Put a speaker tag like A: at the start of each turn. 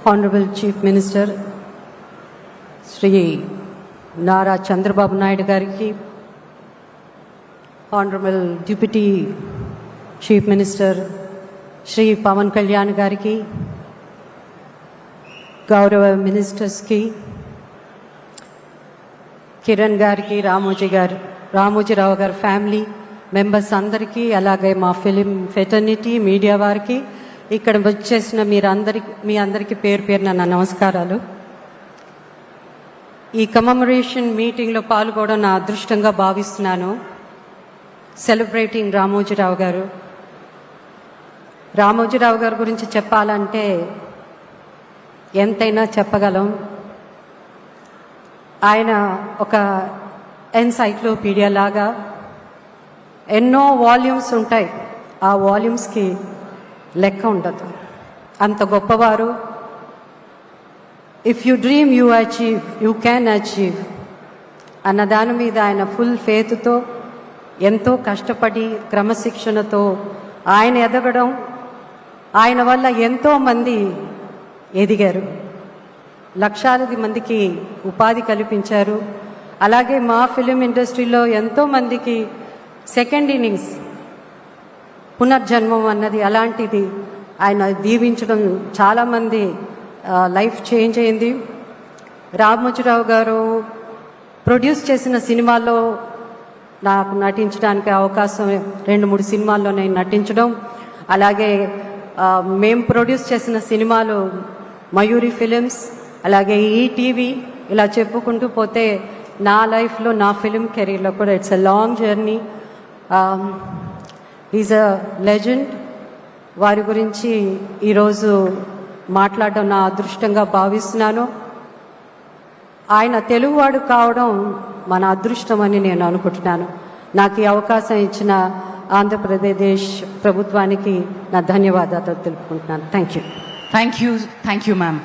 A: Honorable Chief Minister Shri Nara Chandrababu Naidu గారికి Honorable deputy chief minister Shri Pawan Kalyan గారికి గౌరవ మినిస్టర్స్కి కిరణ్ గారికి రామోజీ గారు రామోజీరావు గారి ఫ్యామిలీ మెంబర్స్ అందరికీ అలాగే మా ఫిలిం ఫెటర్నిటీ మీడియా వారికి ఇక్కడ వచ్చేసిన మీరందరికి మీ అందరికీ పేరు పేరున నా నమస్కారాలు. ఈ కమమరేషన్ మీటింగ్లో పాల్గొనడం నా అదృష్టంగా భావిస్తున్నాను. సెలబ్రేటింగ్ రామోజీరావు గారు. రామోజీరావు గారి గురించి చెప్పాలంటే ఎంతైనా చెప్పగలం. ఆయన ఒక ఎన్సైక్లోపీడియా లాగా ఎన్నో వాల్యూమ్స్ ఉంటాయి. ఆ వాల్యూమ్స్కి లెక్క ఉండదు. అంత గొప్పవారు. If you dream you achieve you can achieve అన్న దాని మీద ఆయన ఫుల్ ఫేత్తో ఎంతో కష్టపడి క్రమశిక్షణతో ఆయన ఎదగడం ఆయన వల్ల ఎంతో మంది ఎదిగారు. లక్షాది మందికి ఉపాధి కల్పించారు. అలాగే మా ఫిలిం ఇండస్ట్రీలో ఎంతో మందికి సెకండ్ ఇన్నింగ్స్ పునర్జన్మం అన్నది అలాంటిది ఆయన దీవించడం చాలామంది లైఫ్ చేంజ్ అయింది. రామోజీరావు గారు ప్రొడ్యూస్ చేసిన సినిమాల్లో నాకు నటించడానికి అవకాశం రెండు మూడు సినిమాల్లో నేను నటించడం. అలాగే మేము మేం ప్రొడ్యూస్ చేసిన సినిమాలు మయూరి ఫిలిమ్స్ అలాగే ఈటీవీ ఇలా చెప్పుకుంటూ పోతే నా లైఫ్లో నా ఫిలిం కెరీర్లో కూడా it's a long journey. Is a legend వారి గురించి ఈరోజు మాట్లాడడం నా అదృష్టంగా భావిస్తున్నాను. ఆయన తెలుగువాడు కావడం మన అదృష్టం అని నేను అనుకుంటున్నాను. నాకు ఈ అవకాశం ఇచ్చిన ఆంధ్రప్రదేశ్ ప్రభుత్వానికి నా ధన్యవాదాలు తెలుపుకుంటున్నాను. Thank you
B: thank you thank you ma'am